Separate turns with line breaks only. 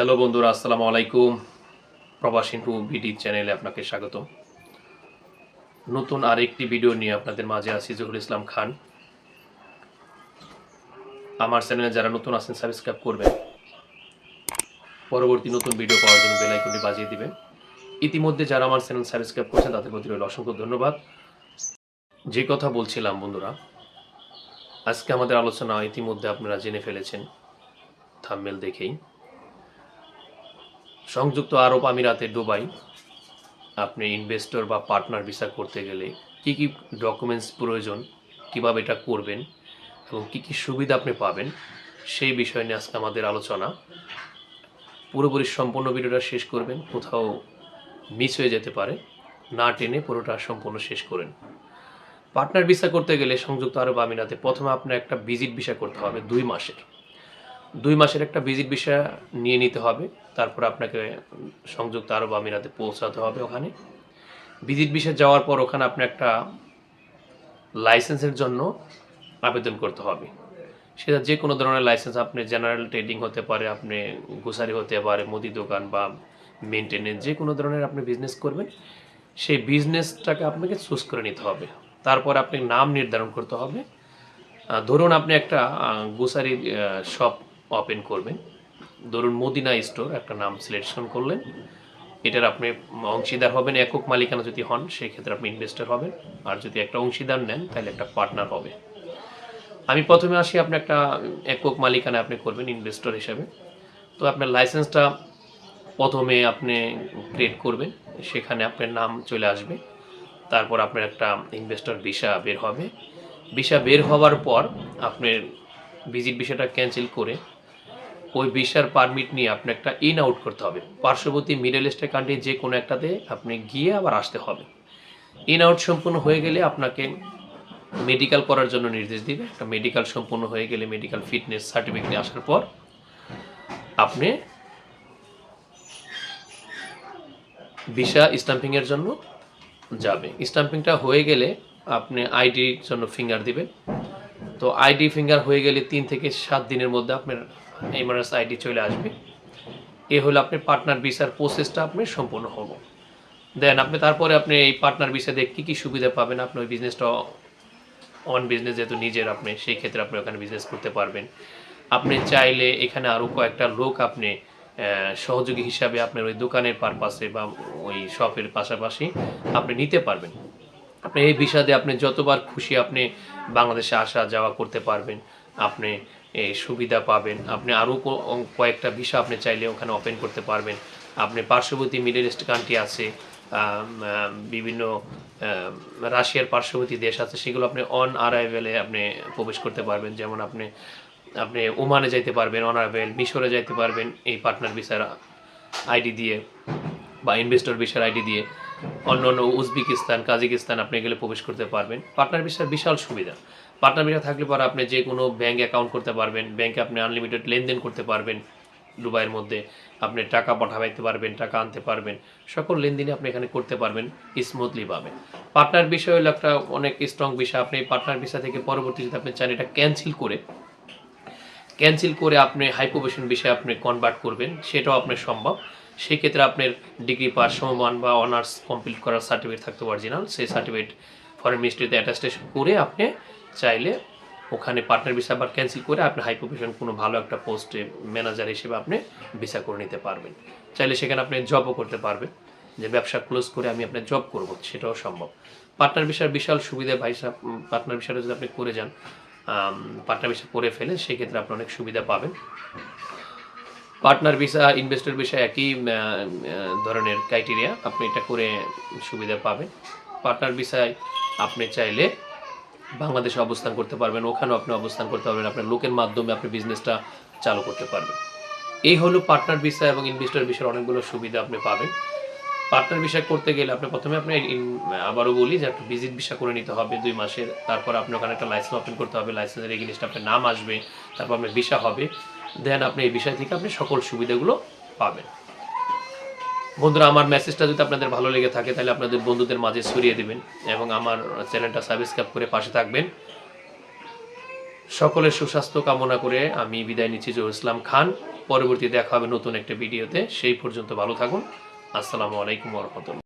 Hello বন্ধুরা, আসসালামু আলাইকুম। প্রবাসী টু বিডি চ্যানেলে আপনাকে স্বাগত নতুন আরেকটি ভিডিও নিয়ে আপনাদের মাঝে আছি জহুর ইসলাম খান। আমার চ্যানেলে যারা নতুন আছেন, সাবস্ক্রাইব করবেন। পরবর্তী নতুন ভিডিও পাওয়ার জন্য বেল আইকনটি বাজিয়ে দিবেন। ইতিমধ্যে যারা আমার চ্যানেল সাবস্ক্রাইব করেছেন, তাদের প্রতি রইল অসংখ্য ধন্যবাদ। যে কথা বলছিলাম বন্ধুরা, আজকে আমাদের আলোচনা ইতিমধ্যে আপনারা জেনে ফেলেছেন থাম্বেল দেখেই। সংযুক্ত আরব আমিরাতে দুবাই, আপনি ইনভেস্টর বা পার্টনার ভিসা করতে গেলে কি কি ডকুমেন্টস প্রয়োজন, কীভাবে এটা করবেন এবং কি কি সুবিধা আপনি পাবেন, সেই বিষয় নিয়ে আজকে আমাদের আলোচনা। পুরোপুরি সম্পূর্ণ ভিডিওটা শেষ করবেন, কোথাও মিস হয়ে যেতে পারে, না টেনে পুরোটা সম্পূর্ণ শেষ করেন। পার্টনার ভিসা করতে গেলে সংযুক্ত আরব আমিরাতে প্রথমে আপনার একটা ভিজিট ভিসা করতে হবে দুই মাসের। দুই মাসের একটা ভিজিট ভিসা নিয়ে নিতে হবে। তারপর আপনাকে সংযুক্ত আরব আমিরাতে পৌঁছাতে হবে ওখানে। ভিজিট ভিসা যাওয়ার পর ওখানে আপনি একটা লাইসেন্সের জন্য আবেদন করতে হবে। সেটা যে কোনো ধরনের লাইসেন্স, আপনি জেনারেল ট্রেডিং হতে পারে, আপনি গোসারি হতে পারে, মুদি দোকান বা মেনটেনেন্স যে কোনো ধরনের আপনি বিজনেস করবেন, সেই বিজনেসটাকে আপনাকে চুজ করে নিতে হবে। তারপর আপনি নাম নির্ধারণ করতে হবে। ধরুন আপনি একটা গোসারি শপ ওপেন করবেন। ধরুন মদিনা স্টোর, একটা নাম সিলেকশন করলেন। এটার আপনি অংশীদার হবেন, একক মালিকানা যদি হন সেই ক্ষেত্রে আপনি ইনভেস্টর হবেন। আর যদি একটা অংশীদার নেন, তাহলে একটা পার্টনার হবে। আমি প্রথমে আসি, আপনি একটা একক মালিকানা আপনি করবেন ইনভেস্টর হিসাবে। তো আপনার লাইসেন্সটা প্রথমে আপনি ক্রিয়েট করবেন, সেখানে আপনার নাম চলে আসবে। তারপর আপনার একটা ইনভেস্টর ভিসা বের হবে। ভিসা বের হওয়ার পর আপনার ভিজিট ভিসাটা ক্যান্সেল করে ওই ভিসার পারমিট নিয়ে আপনি একটা ইন আউট করতে হবে। পার্শ্ববর্তী মিডল ইস্টের কান্ট্রি যে কোনো একটাতে আপনি গিয়ে আবার আসতে হবে। ইন আউট সম্পূর্ণ হয়ে গেলে আপনাকে মেডিকেল করার জন্য নির্দেশ দিবে। একটা মেডিকেল সম্পূর্ণ হয়ে গেলে মেডিকেল ফিটনেস সার্টিফিকেট নিয়ে আসার পর আপনি ভিসা স্টাম্পিংয়ের জন্য যাবে। স্টাম্পিংটা হয়ে গেলে আপনি আইডির জন্য ফিঙ্গার দিবেন। তো আইডি ফিঙ্গার হয়ে গেলে তিন থেকে সাত দিনের মধ্যে আপনার এমআরএস আইডি চলে আসবে। এ হলো আপনি পার্টনার ভিসার প্রসেসটা আপনি সম্পূর্ণ হব। দেন আপনি তারপরে আপনি এই পার্টনার ভিসা দিয়ে কী কী সুবিধা পাবেন? আপনি ওই বিজনেসটা অন বিজনেস যেহেতু নিজের আপনি, সেই ক্ষেত্রে আপনি ওখানে বিজনেস করতে পারবেন। আপনি চাইলে এখানে আরও কয়েকটা লোক আপনি সহযোগী হিসাবে আপনার ওই দোকানের পারপাসে বা ওই শপের পাশাপাশি আপনি নিতে পারবেন। আপনি এই বিষয়ে আপনি যতবার খুশি আপনি বাংলাদেশে আসা যাওয়া করতে পারবেন। আপনি এই সুবিধা পাবেন। আপনি আরও কয়েকটা ভিসা আপনি চাইলে ওখানে ওপেন করতে পারবেন। আপনি পার্শ্ববর্তী মিডল ইস্ট কান্ট্রি আছে বিভিন্ন রাশিয়ার পার্শ্ববর্তী দেশ আছে, সেগুলো আপনি অন আরাইভেলে আপনি প্রবেশ করতে পারবেন। যেমন আপনি আপনি ওমানে যাইতে পারবেন অন আরাইভেল মিশরে যাইতে পারবেন এই পার্টনার ভিসার আইডি দিয়ে বা ইনভেস্টর ভিসার আইডি দিয়ে। অন্য অন্য উজবেকিস্তান কাজিকিস্তান আপনি গেলে প্রবেশ করতে পারবেন। পার্টনার ভিসার বিশাল সুবিধা। পার্টনার ভিসা থাকলে পরে আপনি যে কোনো ব্যাঙ্ক অ্যাকাউন্ট করতে পারবেন। ব্যাংকে আপনি আনলিমিটেড লেনদেন করতে পারবেন দুবাইয়ের মধ্যে। আপনি টাকা পাঠাইতে পারবেন, টাকা আনতে পারবেন। সকল লেনদেনই আপনি এখানে করতে পারবেন স্মুথলি পাবেন পার্টনার বিষয় হলো একটা অনেক স্ট্রং বিষয়। আপনি পার্টনার ভিসা থেকে পরবর্তীতে আপনি চান, এটা ক্যান্সেল করে ক্যান্সেল করে আপনি হাইপোভেশন বিষয়ে আপনি কনভার্ট করবেন, সেটাও আপনার সম্ভব। সেই ক্ষেত্রে আপনার ডিগ্রি পাস, সমমান বা অনার্স কমপ্লিট করার সার্টিফিকেট থাকতে অরিজিনাল সেই সার্টিফিকেট ফরেন মিনিস্ট্রিতে অ্যাটাস্টেশন করে আপনি চাইলে ওখানে পার্টনার ভিসা আবার ক্যান্সেল করে আপনি হাই প্রফেশন কোনো ভালো একটা পোস্টে ম্যানেজার হিসেবে আপনি ভিসা করে নিতে পারবেন। চাইলে সেখানে আপনি জবও করতে পারবেন। যে ব্যবসা ক্লোজ করে আমি আপনার জব করব, সেটাও সম্ভব। পার্টনার ভিসার বিশাল সুবিধা ভাই পার্টনার ভিসাটা যদি আপনি করে যান পার্টনার ভিসা করে ফেলে সেক্ষেত্রে আপনি অনেক সুবিধা পাবেন। পার্টনার ভিসা ইনভেস্টর ভিসা একই ধরনের ক্রাইটেরিয়া আপনি এটা করে সুবিধা পাবেন। পার্টনার ভিসায় আপনি চাইলে বাংলাদেশে অবস্থান করতে পারবেন, ওখানেও আপনি অবস্থান করতে পারবেন, আপনার লোকের মাধ্যমে আপনি বিজনেসটা চালু করতে পারবেন। এই হলো পার্টনার ভিসা এবং ইনভেস্টর ভিসার অনেকগুলো সুবিধা আপনি পাবেন। পার্টনার ভিসা করতে গেলে আপনি প্রথমে আপনি আবারও বলি যে একটা ভিজিট ভিসা করে নিতে হবে দুই মাসের, তারপর আপনি ওখানে একটা লাইসেন্স ওপেন করতে হবে লাইসেন্সের এগেনিস্ট আপনার নাম আসবে, তারপর আপনার ভিসা হবে দেন আপনি এই বিষয় থেকে আপনি সকল সুবিধাগুলো পাবেন। বন্ধুরা, আমার মেসেজটা যদি আপনাদের ভালো লেগে থাকে, তাহলে আপনাদের বন্ধুদের মাঝে ছড়িয়ে দেবেন এবং আমার চ্যানেলটা সাবস্ক্রাইব করে পাশে থাকবেন। সকলের সুস্বাস্থ্য কামনা করে আমি বিদায় নিচ্ছি জহুর ইসলাম খান। পরবর্তী দেখা হবে নতুন একটা ভিডিওতে সেই পর্যন্ত ভালো থাকুন। আসসালামু আলাইকুম রহমতুল্লাহ।